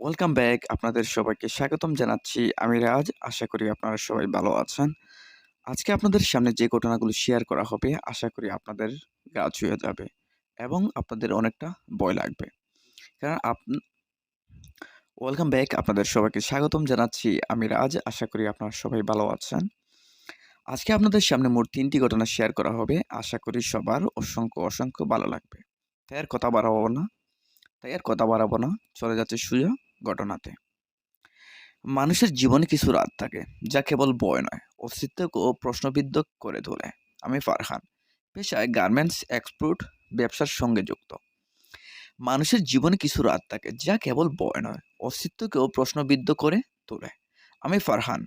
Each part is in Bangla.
ওয়েলকাম ব্যাক আপনাদের সবাইকে স্বাগতম জানাচ্ছি। আমি রাজ। আশা করি আপনারা সবাই ভালো আছেন। আজকে আপনাদের সামনে যে ঘটনাগুলো শেয়ার করা হবে, আশা করি আপনাদের গা ছুঁয়ে যাবে এবং আপনাদের অনেকটা ভয় লাগবে। কারণ আপ ওয়েলকাম ব্যাক আপনাদের সবাইকে স্বাগতম জানাচ্ছি। আমি রাজ। আশা করি আপনারা সবাই ভালো আছেন। আজকে আপনাদের সামনে মোট তিনটি ঘটনা শেয়ার করা হবে। আশা করি সবার অসংখ্য অসংখ্য ভালো লাগবে। তাই আর কথা বাড়াবো না। তাই আর কথা বাড়াবো না। চলে যাচ্ছে সুযোগ ঘটনাতে। মানুষের জীবনে কিছু রাত থাকে, যা কেবল বয় নয়, অস্তিত্বকেও প্রশ্নবিদ্ধ করে তোলে। আমি ফারহান, পেশায় গার্মেন্টস এক্সপোর্ট ব্যবসার সঙ্গে যুক্ত। মানুষের জীবনে কিছু রাত থাকে, যা কেবল বয় নয়, অস্তিত্বকেও প্রশ্নবিদ্ধ করে তোলে। আমি ফারহান,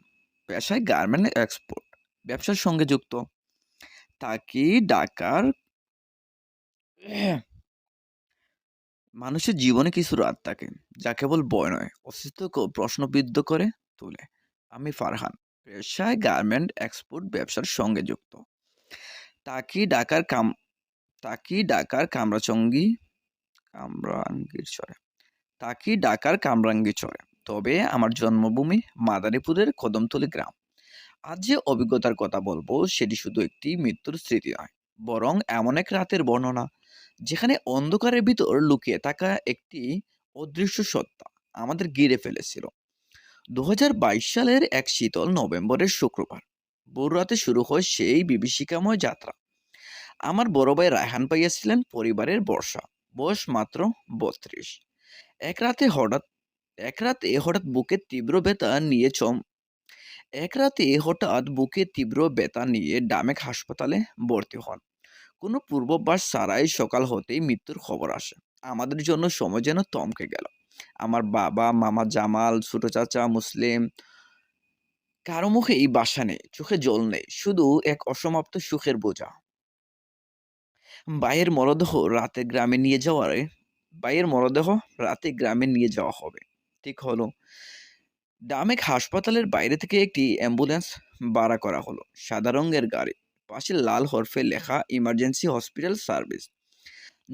পেশায় গার্মেন্ট এক্সপোর্ট ব্যবসার সঙ্গে যুক্ত। তাকি ডাকার মানুষের জীবনে কিছু রাত থাকে, যা কেবল বয় নয় অস্তিত্বকেও প্রশ্নবিদ্ধ করে তোলে। আমি ফারহান, পেশায় গার্মেন্ট এক্সপোর্ট ব্যবসার সঙ্গে যুক্ত। তাকি ডাকার কাম, তাকি ডাকার কামরাচঙ্গি, কামরাঙ্গির চরে। তাকি ডাকার কামরাঙ্গি চরে। তবে আমার জন্মভূমি মাদারীপুরের কদমতলী গ্রাম। আজ যে অভিজ্ঞতার কথা বলব, সেটি শুধু একটি মৃত্যুর স্মৃতি নয়, বরং এমন এক রাতের বর্ণনা যেখানে অন্ধকারের ভিতর লুকিয়ে থাকা একটি অদৃশ্য সত্তা আমাদের গিরে ফেলেছিল। দু হাজার বাইশ সালের এক শীতল নভেম্বরের শুক্রবার রাতে শুরু হয় সেই বিভীষিকাময় যাত্রা। আমার বড় ভাই রায়হান পাইয়া ছিলেন পরিবারের বর্ষা, বয়স মাত্র বত্রিশ। এক রাতে হঠাৎ, এক রাতে হঠাৎ বুকে তীব্র ব্যথা নিয়ে চম, এক রাতে হঠাৎ বুকে তীব্র ব্যথা নিয়ে ডামেক হাসপাতালে ভর্তি হন। কোনো পূর্বাভাস ছাড়াই সকাল হতেই মৃত্যুর খবর আসে। আমাদের জন্য সময় যেন থমকে গেল। আমার বাবা, মামা জামাল, ছোট চাচা, মুসলিম, কারও মুখে এই বাসা নেই, চোখে জল নেই, শুধু এক অসমাপ্ত সুখের বোঝা। বাইয়ের মরদেহ রাতে গ্রামে নিয়ে যাওয়ার বাইয়ের মরদেহ রাতে গ্রামে নিয়ে যাওয়া হবে। ঠিক হলো। ডামেক হাসপাতালের বাইরে থেকে একটি অ্যাম্বুলেন্স ভাড়া করা হলো। সাদা রঙের গাড়ি। পাশে লাল হরফে লেখা ইমার্জেন্সি হসপিটাল সার্ভিস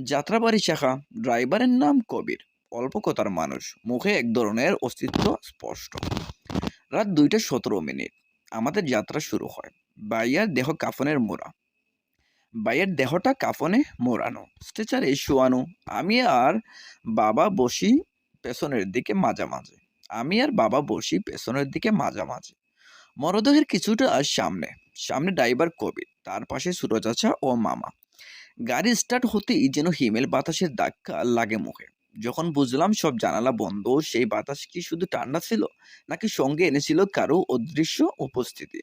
যাত্রাবাড়ি শাখা ড্রাইভারের নাম কবির। অল্প কথার মানুষ, মুখে এক ধরনের অস্তিত্ব স্পষ্ট। রাত দুইটা সতেরো মিনিট। আমাদের যাত্রা শুরু হয়। বাইয়ার দেহ কাফনের মোড়া। বাইয়ের দেহটা কাফনে মোড়ানো। স্ট্রেচারে শোয়ানো আমি আর বাবা বসি পেছনের দিকে মাঝামাঝি। আমি আর বাবা বসি পেছনের দিকে মাঝামাঝি। মরদেহের কিছুটা আর সামনে। সামনে ড্রাইভার কবির তার পাশে সুরজ সুরজাচা ও মামা। গাড়ি স্টার্ট হতেই যেন হিমেল বাতাসের ধাক্কা লাগে মুখে। যখন বুঝলাম সব জানালা বন্ধ, সেই বাতাস কি শুধু ঠান্ডা ছিল, নাকি সঙ্গে এনেছিল কারও অদৃশ্য উপস্থিতি?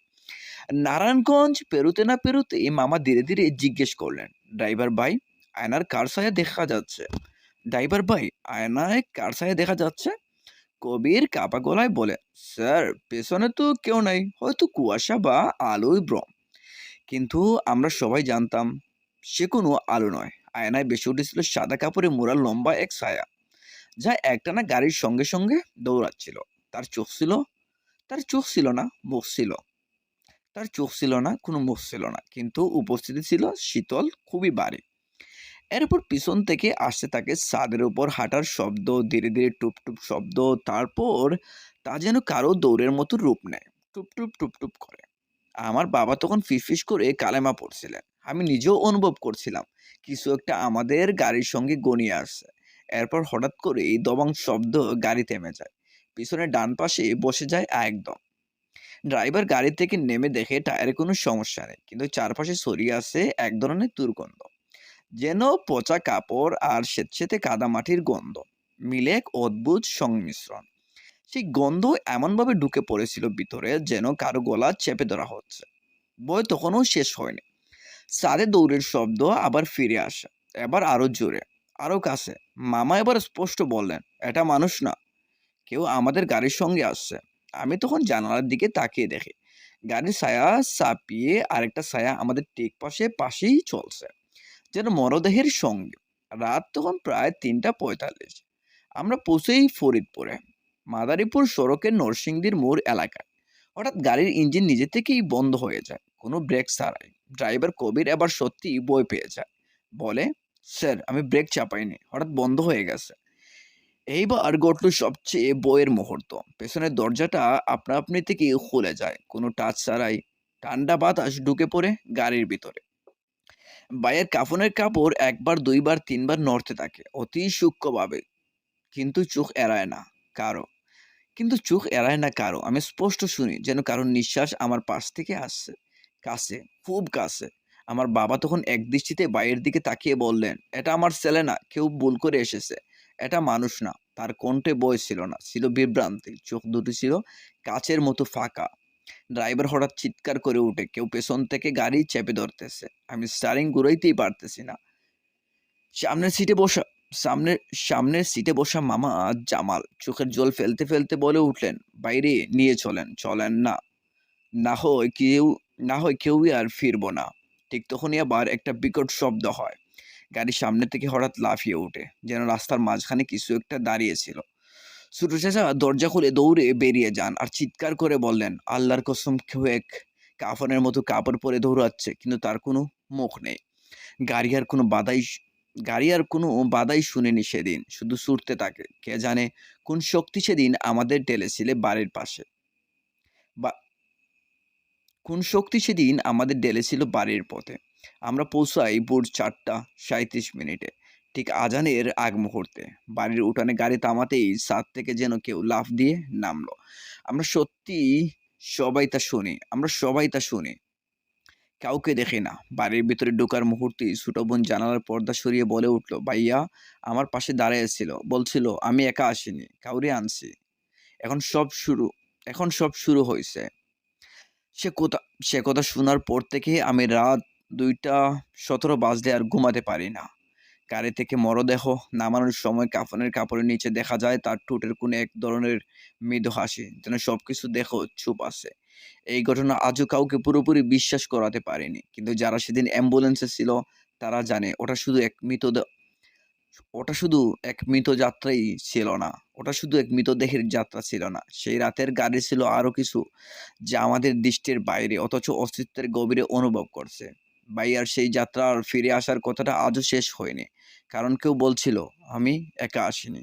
নারায়ণগঞ্জ পেরুতে না পেরুতে মামা ধীরে ধীরে জিজ্ঞেস করলেন ড্রাইভার ভাই, আয়নার কার সায়া দেখা যাচ্ছে? ড্রাইভার ভাই, আয়নায় কার সায়া দেখা যাচ্ছে? কবির কাপা গলায় বলে, স্যার, পেছনে তো কেউ নাই, হয়তো কুয়াশা বা আলোই ভ্রম। কিন্তু আমরা সবাই জানতাম, সে কোনো আলো নয়। আয়নায় বেশি উঠেছিল সাদা কাপড়ে মোড়া লম্বা এক ছায়া, যা একটানা গাড়ির সঙ্গে সঙ্গে দৌড়াচ্ছিল। তার চোখ ছিল, তার চোখ ছিল না, মুখ ছিল। তার চোখ ছিল না, কোনো মুখ ছিল না, কিন্তু উপস্থিতি ছিল শীতল, খুবই বাড়ি এরপর পিছন থেকে আসতে থাকে ছাদের উপর হাঁটার শব্দ, ধীরে ধীরে টুপটুপ শব্দ, তারপর তা যেন কারও দৌড়ের মতো রূপ নেয়। টুপটুপ টুপটুপ করে। আমার বাবা তখন ফিসফিস করে কালেমা পড়ছিলেন। আমি নিজেও অনুভব করছিলাম, কিছু একটা আমাদের গাড়ির সঙ্গে গনিয়ে আসছে। এরপর হঠাৎ করে এই দবাং শব্দ গাড়ি থেমে যায়। পিছনে ডান পাশে বসে যায় একদম। ড্রাইভার গাড়ি থেকে নেমে দেখে টায়ারে কোনো সমস্যা নেই, কিন্তু চারপাশে ছড়িয়ে আছে এক ধরনের দুর্গন্ধ। যেন পচা কাপড় আর স্বেচ্ছেতে কাদামাটির গন্ধ। মিলে এক অদ্ভুত সংমিশ্রণ। সেই গন্ধ এমনভাবে ঢুকে পড়েছিল ভিতরে যেন কারও গলা চেপে ধরা হচ্ছে। বই তখনও শেষ হয়নি। সারে দৌড়ের শব্দ আবার ফিরে আসে, এবার আরও জোরে, আরও কাছে। মামা এবার স্পষ্ট বললেন, এটা মানুষ না। কেউ আমাদের গাড়ির সঙ্গে আসছে। আমি তখন জানালার দিকে তাকিয়ে দেখি। গাড়ির ছায়া চাপিয়ে আরেকটা ছায়া আমাদের টেক পাশে পাশেই চলছে। যেন মরদেহের সঙ্গে। রাত তখন প্রায় তিনটা পঁয়তাল্লিশ। আমরা পৌঁছেই ফরিদপুরে, মাদারীপুর সড়কের নরসিংদীর মোড় এলাকায়। হঠাৎ গাড়ির ইঞ্জিন নিজে থেকেই বন্ধ হয়ে যায়। কোনো ব্রেক ছাড়াই। ড্রাইভার কবির এবার সত্যি বই পেয়ে যায়। বলে, স্যার, আমি ব্রেক চাপাইনি। হঠাৎ বন্ধ হয়ে গেছে। এইবার ঘটল সবচেয়ে বইয়ের মুহূর্ত। পেছনের দরজাটা আপনা আপনি থেকে খুলে যায়। কোনো টাচ ছাড়াই। ঠান্ডা বাতাস ঢুকে পড়ে গাড়ির ভিতরে। ভাইয়ের কাফনের কাপড় একবার, দুইবার, তিনবার নড়তে থাকে। অতি সূক্ষ্মভাবে। কিন্তু চোখ এড়ায় না কারও। কিন্তু চোখ এড়ায় না কারও। আমি স্পষ্ট শুনি যেন কারোর নিঃশ্বাস আমার পাশ থেকে আসছে, কাছে, খুব কাছে। আমার বাবা তখন এক দৃষ্টিতে বাইরের দিকে তাকিয়ে বললেন, এটা আমার ছেলে না, কেউ ভুল করে এসেছে। এটা মানুষ না। তার কণ্ঠে বই ছিল না, ছিল বিভ্রান্তি। চোখ দুটো ছিল কাচের মতো ফাঁকা। ড্রাইভার হঠাৎ চিৎকার করে উঠে, কেউ পেছন থেকে গাড়ি চেপে ধরতেছে। আমি স্টারিং ঘুরাইতেই পারতেছি না। সামনের সিটে বসা, সামনের সামনের সিটে বসা মামা জামাল চোখের জল ফেলতে ফেলতে বলে উঠলেন, বাইরে নিয়ে চলেন চলেন না। না হয় কেউ, না হয় কেউই আর ফিরবো না। ঠিক তখনই আবার একটা বিকট শব্দ হয়। গাড়ির সামনে থেকে হঠাৎ লাফিয়ে ওঠে, যেন রাস্তার মাঝখানে কিছু একটা দাঁড়িয়েছিল ছোট চাচা দরজা খুলে দৌড়ে বেরিয়ে যান আর চিৎকার করে বললেন, আল্লাহর কসম কেউ এক কাফনের মতো কাপড় পরে দৌড়াচ্ছে, কিন্তু তার কোনো মুখ নেই। গাড়ি আর কোনো বাধাই গাড়ি আর কোনো বাধাই শুনেনি সেদিন, শুধু ছুটতে থাকে। কে জানে কোন শক্তি সেদিন আমাদের ঢেলেছিলে বাড়ির পাশে। বা, কোন শক্তি সেদিন আমাদের ঢেলেছিল বাড়ির পথে। আমরা পৌঁছাই ভোর চারটা সাঁত্রিশ মিনিটে। ঠিক আজানের আগ মুহূর্তে। বাড়ির উঠানে গাড়ি থামাতেই ছাদ থেকে যেন কেউ লাফ দিয়ে নামলো। আমরা সত্যি সবাই তা শুনি, আমরা সবাই তা শুনি। কাউকে দেখি না। বাড়ির ভিতরে ঢোকার মুহূর্তেই ছোট বোন জানালার পর্দা সরিয়ে বলে উঠল, ভাইয়া, আমার পাশে দাঁড়িয়েছিল বলছিল, আমি একা আসিনি, কাউরে আনছি। এখন সব শুরু, এখন সব শুরু হয়েছে সে কথা সে কথা শোনার পর থেকে আমি রাত দুইটা সতেরো বাজলে আর ঘুমাতে পারি না। গাড়ি থেকে মরদেহ নামানোর সময় কাফনের কাপড়ের নিচে দেখা যায়, তার ঠোঁটের কোনো এক ধরনের মৃদু হাসি, যেন সবকিছু দেখো চুপ আছে। এই ঘটনা আজও কাউকে পুরোপুরি বিশ্বাস করাতে পারেনি। কিন্তু যারা সেদিন অ্যাম্বুলেন্সে ছিল, তারা জানে ওটা শুধু এক মৃতদেহ ওটা শুধু এক মৃত যাত্রাই ছিল না। ওটা শুধু এক মৃতদেহের যাত্রা ছিল না। সেই রাতের গাড়ি ছিল আরও কিছু যা আমাদের দৃষ্টির বাইরে, অথচ অস্তিত্বের গভীরে অনুভব করছে। ভাইয়ার সেই যাত্রা আর ফিরে আসার কথাটা আজও শেষ হয়নি। কারণ কেউ বলছিল, আমি একা আসিনি।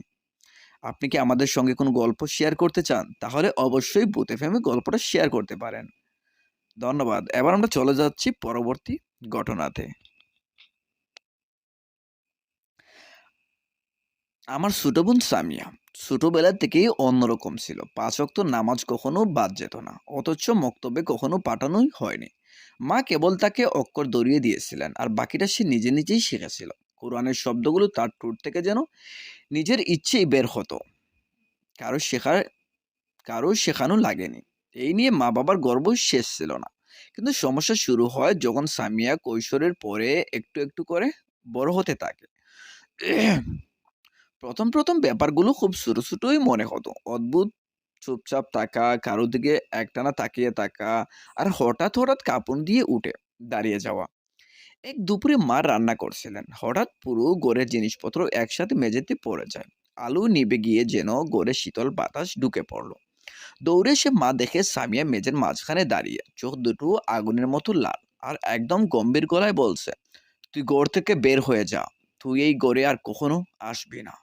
আপনি কি আমাদের সঙ্গে কোনো গল্প শেয়ার করতে চান? তাহলে অবশ্যই বুথ এফএমে গল্পটা শেয়ার করতে পারেন। ধন্যবাদ। এবার আমরা চলে যাচ্ছি পরবর্তী ঘটনাতে। আমার ছোট বোন সামিয়া ছোটবেলা থেকেই অন্যরকম ছিল। পাঁচ ওয়াক্ত নামাজ কখনো বাদ যেত না, অথচ মক্তবে কখনো পাঠানোই হয়নি। মা কেবল তাকে অক্ষর দরিয়ে দিয়েছিলেন, আর বাকিটা সে নিজে নিজেই শিখেছিল। কোরআনের শব্দগুলো তার ঠোঁট থেকে যেন নিজের ইচ্ছেই বের হতো। কারও শেখার, কারও শেখানো লাগেনি। এই নিয়ে মা বাবার গর্ব শেষ ছিল না। কিন্তু সমস্যা শুরু হয় যখন সামিয়া কৈশোরের পরে একটু একটু করে বড় হতে থাকে। প্রথম প্রথম ব্যাপারগুলো খুব ছোট ছোটই মনে হতো। অদ্ভুত চুপচাপ থাকা, কারও দিকে একটানা তাকিয়ে থাকা, আর হঠাৎ হঠাৎ কাপড় দিয়ে উঠে দাঁড়িয়ে যাওয়া। এক দুপুরে মা রান্না করছিলেন। হঠাৎ পুরো গোরের জিনিসপত্র একসাথে মেঝেতে পড়ে যায়। আলু নিবে গিয়ে যেন গোরে শীতল বাতাস ঢুকে পড়ল। দৌড়ে সে মা দেখে সামিয়া মেঝের মাঝখানে দাঁড়িয়ে, চোখ দুটো আগুনের মতো লাল আর একদম গম্ভীর গলায় বলছে, তুই গোড় থেকে বের হয়ে যা। তুই এই গড়ে আর কখনো আসবি না।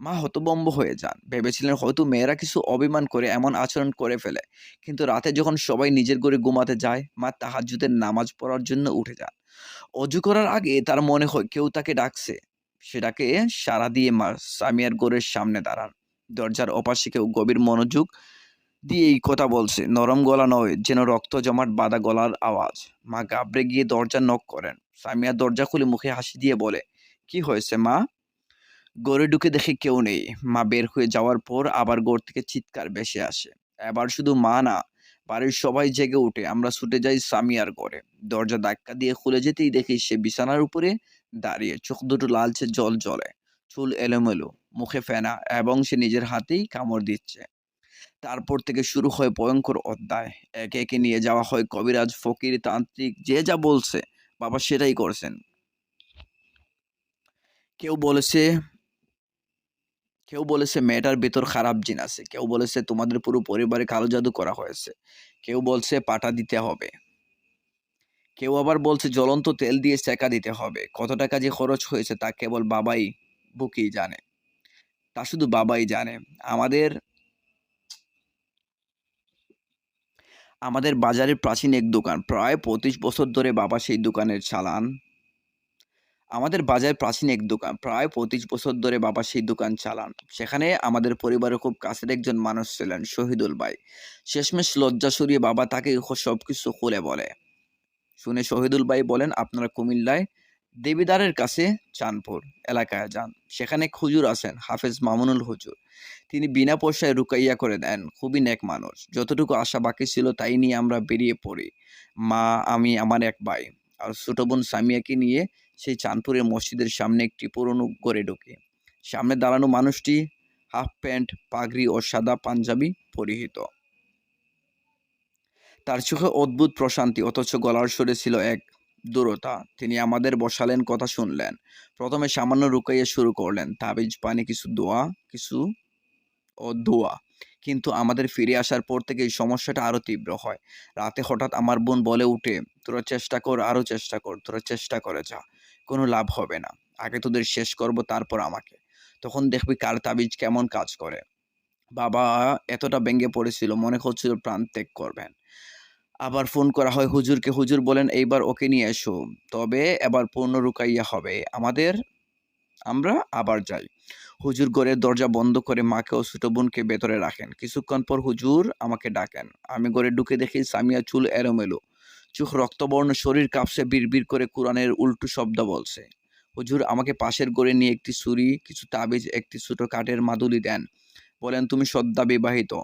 মা হতবম্ব হয়ে যান। ভেবেছিলেন হয়তো মেয়েরা কিছু অভিমান করে এমন আচরণ করে ফেলে। কিন্তু রাতে যখন সবাই নিজের ঘরে ঘুমাতে যায়, মা তাহাজ্জুদের নামাজ পড়ার জন্য উঠে যান। অজু করার আগে তার মনে হয় কেউ তাকে ডাকছে। সেটাকে সারা দিয়ে মা সামিয়ার গোরের সামনে দাঁড়ান। দরজার অপাশে কেউ গভীর মনোযোগ দিয়ে এই কথা বলছে। নরম গলা নয়, যেন রক্ত জমাট বাঁধা গলার আওয়াজ। মা গাবড়ে গিয়ে দরজা নক করেন। সামিয়া দরজা খুলে মুখে হাসি দিয়ে বলে, কি হয়েছে মা? গড়ে ঢুকে দেখে কেউ নেই। মা বের হয়ে যাওয়ার পর আবার গড় থেকে চিৎকার ভেসে আসে। এবার শুধু মা না বাড়ির সবাই জেগে উঠে। আমরা ছুটে যাই সামিয়ার ঘরে। দরজা ধাক্কা দিয়ে খুলে যেতেই দেখি সে বিছানার উপরে দাঁড়িয়ে, চোখ দুটো লালচে জল জ্বলে চুল এলোমেলো, মুখে ফেনা এবং সে নিজের হাতেই কামড় দিচ্ছে। তারপর থেকে শুরু হয় ভয়ঙ্কর অধ্যায়। একে একে নিয়ে যাওয়া হয় কবিরাজ, ফকির, তান্ত্রিক, যে যা বলছে, বাবা সেটাই করছেন। কেউ বলেছে কেউ বলেছে মেয়েটার ভেতর খারাপ জিন আছে, কেউ বলেছে তোমাদের পুরো পরিবারে কালো জাদু করা হয়েছে, কেউ বলছে পাটা দিতে হবে। কেউ আবার বলছে জ্বলন্ত তেল দিয়ে সেকা দিতে হবে, কত টাকা যে খরচ হয়েছে তা কেবল বাবাই বুকেই জানে। তা শুধু বাবাই জানে। আমাদের আমাদের বাজারের প্রাচীন এক দোকান, প্রায় পঁচিশ বছর ধরে বাবা সেই দোকানের চালান আমাদের বাজার প্রাচীন এক দোকান। প্রায় পঁচিশ বছর ধরে বাবা সেই দোকান চালান। সেখানে আমাদের পরিবারের খুব কাছের একজন মানুষ ছিলেন, শহীদুল ভাই। শেষমেশ লজ্জা সরিয়ে বাবা তাকে সব কিছু খুলে বলে। শুনে শহীদুল ভাই বলেন, আপনারা কুমিল্লায় দেবিদারের কাছে চাঁদপুর এলাকায় যান। সেখানে হুজুর আছেন, হাফেজ মামুনুল হুজুর। তিনি বিনা পয়সায় রুকাইয়া করে দেন। খুবই নেক মানুষ। যতটুকু আশা বাকি ছিল তাই নিয়ে আমরা বেরিয়ে পড়ি। মা, আমি, আমার এক ভাই। ছোট বোন সামিয়াকে নিয়ে সেই চাঁদপুরের মসজিদের সামনে একটি পুরনো গড়ে ঢোকে। সামনে দাঁড়ানো মানুষটি হাফ প্যান্ট, পাগড়ি ও সাদা পাঞ্জাবি পরিহিত। তার চোখে অদ্ভুত প্রশান্তি, অথচ গলার সুরে ছিল এক দূরতা। তিনি আমাদের বসালেন, কথা শুনলেন। প্রথমে সামান্য রুকাইয়া শুরু করলেন। তাবিজ, পানি, কিছু দোয়া, কিছু ও দোয়া। কিন্তু আমাদের ফিরে আসার পর থেকে এই সমস্যাটা আরও তীব্র হয়। রাতে হঠাৎ আমার বোন বলে উঠে, তোরা চেষ্টা কর আরও চেষ্টা কর, তোরা চেষ্টা করে যা, কোনো লাভ হবে না। আগে তোদের শেষ করব, তারপর আমাকে। তখন দেখবি কার তাবিজ কেমন কাজ করে। বাবা, এতটা ব্যঙ্গে পড়েছিল, মনে হচ্ছিল প্রাণ ত্যাগ করবেন। আবার ফোন করা হয়, হুজুরকে, হুজুর বলেন এইবার ওকে নিয়ে এসো। তবে এবার পূর্ণ রুকাইয়া হবে। আমাদের আমরা আবার যাই। হুজুর ঘরের দরজা বন্ধ করে মাকে ও ছোট বোনকে ভেতরে রাখেন। কিছুক্ষণ পর হুজুর আমাকে ডাকেন। আমি ঘরে ঢুকে দেখি সামিয়া চুল এলোমেলো। চোখ রক্তবর্ণ, শরীর কাঁপছে, বিড়বিড় করে কোরআনের উল্টো শব্দ বলছে। হুজুর আমাকে পাশের ঘরে নিয়ে একটি ছুরি, কিছু তাবিজ, একটি ছোট কাঠের মাদুলি দেন। বলেন, তুমি সদ্যা বিবাহিত।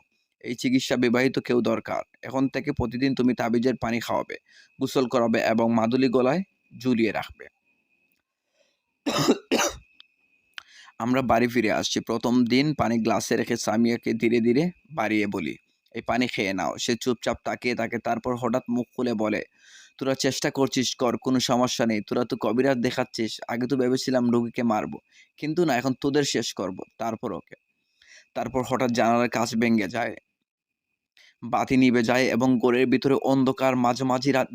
এই চিকিৎসা বিবাহিত কেউ দরকার। এখন থেকে প্রতিদিন তুমি তাবিজের পানি খাওয়াবে, গোসল করাবে এবং মাদুলি গলায় ঝুলিয়ে রাখবে। আমরা বাড়ি ফিরে আসছি। প্রথম দিন পানি গ্লাসে রেখে সামিয়াকে ধীরে ধীরে বাড়িয়ে বলি, এই পানি খেয়ে নাও। সে চুপচাপ তাকিয়ে তাকে তারপর হঠাৎ মুখ খুলে বলে, তোরা চেষ্টা করছিস কর, কোনো সমস্যা নেই। তোরা তো কবিরাজ দেখাচ্ছিস, আগে তো ভেবেছিলাম রোগীকে মারবো, কিন্তু না, এখন তোদের শেষ করব, তারপর ওকে। তারপর হঠাৎ জানালার কাজ ভেঙে যায়, বাতি নিভে যায় এবং গোরের ভিতরে অন্ধকার মাঝামাঝি রাত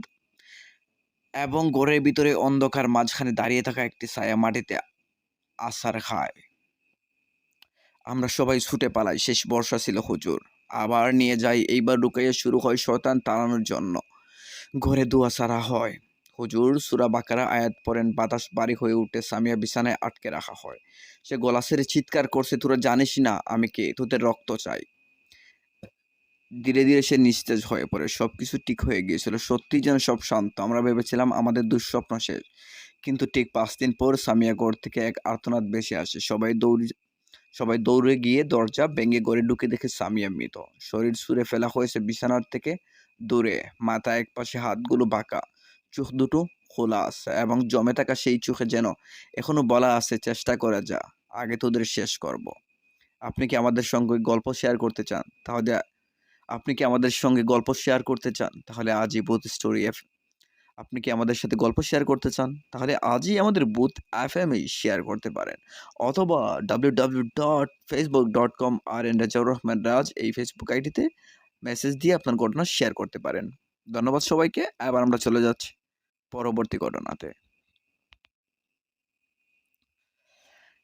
এবং গোরের ভিতরে অন্ধকার মাঝখানে দাঁড়িয়ে থাকা একটি ছায়া মাটিতে আসার খায় আমরা সবাই ছুটে পালাই, শেষ বর্ষা ছিল হুজুর। আবার নিয়ে যাই, এইবার ঢুকাইয়া শুরু হয় শয়তান তাড়ানোর জন্য। ঘরে দোয়া সারা হয়। হুজুর, সুরা বাকারা, আয়াত পড়েন, বাতাস বাড়ি হয়ে উঠে সামিয়া বিছানায় আটকে রাখা হয়। সে গলা সেরে চিৎকার করছে, তোরা জানিস না আমি কে? তোদের রক্ত চাই। ধীরে ধীরে সে নিস্তেজ হয়ে পড়ে। সব কিছু ঠিক হয়ে গিয়েছিল। সত্যি যেন সব শান্ত। আমরা ভেবেছিলাম আমাদের দুঃস্বপ্ন শেষ। কিন্তু ঠিক পাঁচ দিন পর সামিয়া ঘর থেকে এক আর্তনাদ বেশি আসে। সবাই দৌড়ে সবাই দৌড়ে গিয়ে দরজা ভেঙে ঘরে ঢুকে দেখে সামিয়া মৃত। শরীর সুরে ফেলা হয়েছে বিছানার থেকে দূরে। মাথা এক পাশে হাতগুলো বাঁকা, চোখ দুটো খোলা আছে এবং জমে থাকা সেই চোখে যেন এখনও বলা আছে, চেষ্টা করে যা, আগে তোদের শেষ করব। আপনি কি আমাদের সঙ্গে গল্প শেয়ার করতে চান? তাহলে আপনি কি আমাদের সঙ্গে গল্প শেয়ার করতে চান? তাহলে আজই বুথ স্টোরি এফ আপনি কি আমাদের সাথে গল্প শেয়ার করতে চান? তাহলে আজই আমাদের বুথ এফ এম শেয়ার করতে পারেন। অথবা W W dot Facebook dot com আর এন রাজাউর রহমান রাজ এই ফেসবুক আইডিতে মেসেজ দিয়ে আপনার ঘটনা শেয়ার করতে পারেন। ধন্যবাদ সবাইকে, এবার আমরা চলে যাচ্ছি পরবর্তী ঘটনাতে।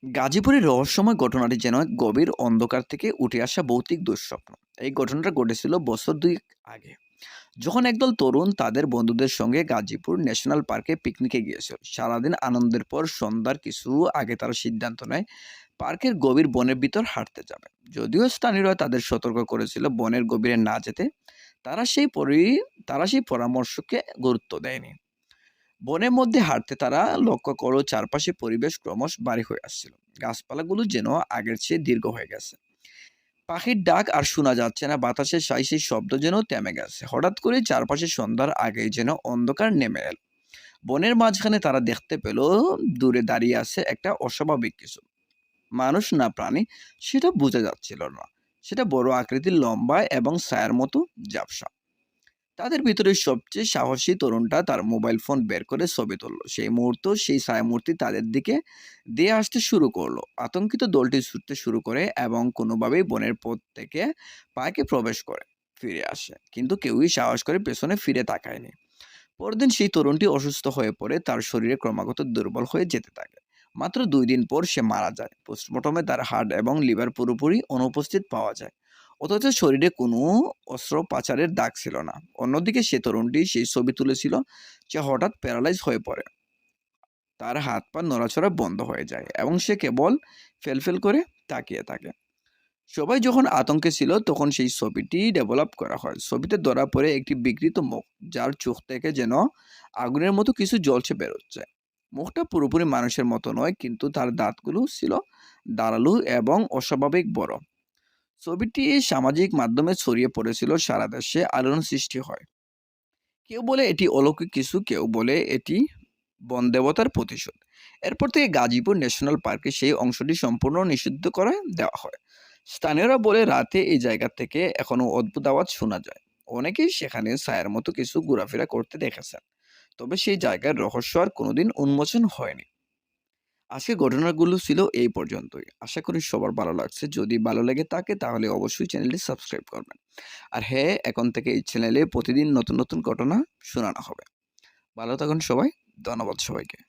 গাজীপুরের রহস্যময় ঘটনাটি যেন গভীর অন্ধকার থেকে উঠে আসা ভৌতিক দুঃস্বপ্ন। এই ঘটনাটা ঘটেছিল বছর দুই আগে। যখন একদল তরুণ তাদের বন্ধুদের সঙ্গে গাজীপুর ন্যাশনাল পার্কে পিকনিকে গিয়েছিল। সারাদিন আনন্দের পর সন্ধ্যার কিছু আগে তারা সিদ্ধান্ত নেয়, পার্কের গভীর বনের ভিতর হাঁটতে যাবে। যদিও স্থানীয়রা তাদের সতর্ক করেছিল বনের গভীরে না যেতে, তারা সেই পরি, তারা সেই পরামর্শকে গুরুত্ব দেয়নি। বনের মধ্যে হাঁটতে তারা লক্ষ্য করো চারপাশে পরিবেশ ক্রমশ বাড়ি হয়ে আসছিল। গাছপালাগুলো যেন আগের চেয়ে দীর্ঘ হয়ে গেছে। পাখির ডাক আর শোনা যাচ্ছে না। বাতাসের সাই সেই শব্দ যেন থেমে গেছে। হঠাৎ করে চারপাশে সন্ধ্যার আগেই যেন অন্ধকার নেমে এল। বনের মাঝখানে তারা দেখতে পেল, দূরে দাঁড়িয়ে আছে একটা অস্বাভাবিক কিছু। মানুষ না প্রাণী, সেটা বোঝা যাচ্ছিল না। সেটা বড় আকৃতির লম্বা এবং ছায়ার মতো ঝাপসা। তাদের ভিতরে সবচেয়ে সাহসী তরুণটা তার মোবাইল ফোন বের করে ছবি তুললো। সেই মুহূর্ত, সেই ছায়ামূর্তি তাদের দিকে দিয়ে আসতে শুরু করল। আতঙ্কিত দলটি ছুটতে শুরু করে এবং কোনোভাবেই বনের পথ থেকে পার্কে প্রবেশ করে ফিরে আসে। কিন্তু কেউই সাহস করে পেছনে ফিরে তাকায়নি। পরদিন সেই তরুণটি অসুস্থ হয়ে পড়ে, তার শরীরে ক্রমাগত দুর্বল হয়ে যেতে থাকে। মাত্র দুই দিন পর সে মারা যায়। পোস্টমর্টমে তার হার্ট এবং লিভার পুরোপুরি অনুপস্থিত পাওয়া যায়। অথচ শরীরে কোনো অস্ত্রোপচারের দাগ ছিল না। অন্যদিকে সে তরুণটি সেই ছবি তুলেছিল সে হঠাৎ প্যারালাইজ হয়ে পড়ে। তার হাত পা নড়াচড়া বন্ধ হয়ে যায় এবং সে কেবল ফেলফেল করে তাকিয়ে থাকে। সবাই যখন আতঙ্কে ছিল তখন সেই ছবিটি ডেভেলপ করা হয়। ছবিতে ধরা পড়ে একটি বিকৃত মুখ, যার চোখ থেকে যেন আগুনের মতো কিছু জলছে বেরোচ্ছে। মুখটা পুরোপুরি মানুষের মতো নয়, কিন্তু তার দাঁতগুলো ছিল দাঁড়ালু এবং অস্বাভাবিক বড়। ছবিটি সামাজিক মাধ্যমে ছড়িয়ে পড়েছিল সারা দেশে আলোড়ন সৃষ্টি হয়। কেউ বলে এটি অলৌকিক কিছু, কেউ বলে এটি বন দেবতার প্রতিশোধ। এরপর থেকে গাজীপুর ন্যাশনাল পার্কে সেই অংশটি সম্পূর্ণ নিষিদ্ধ করে দেওয়া হয়। স্থানীয়রা বলে রাতে এই জায়গা থেকে এখনও অদ্ভুত আওয়াজ শোনা যায়। অনেকেই সেখানে ছায়ের মতো কিছু ঘোরাফেরা করতে দেখেছেন। তবে সেই জায়গার রহস্য আর কোনোদিন উন্মোচন হয়নি। আজকে ঘটনাগুলো ছিল এই পর্যন্তই। আশা করি সবার ভালো লাগছে। যদি ভালো লাগে থাকে তাহলে অবশ্যই চ্যানেলটি সাবস্ক্রাইব করবেন। আর হ্যাঁ এখন থেকে এই চ্যানেলে প্রতিদিন নতুন নতুন ঘটনা শোনানো হবে। ভালো থাকুন সবাই। ধন্যবাদ সবাইকে।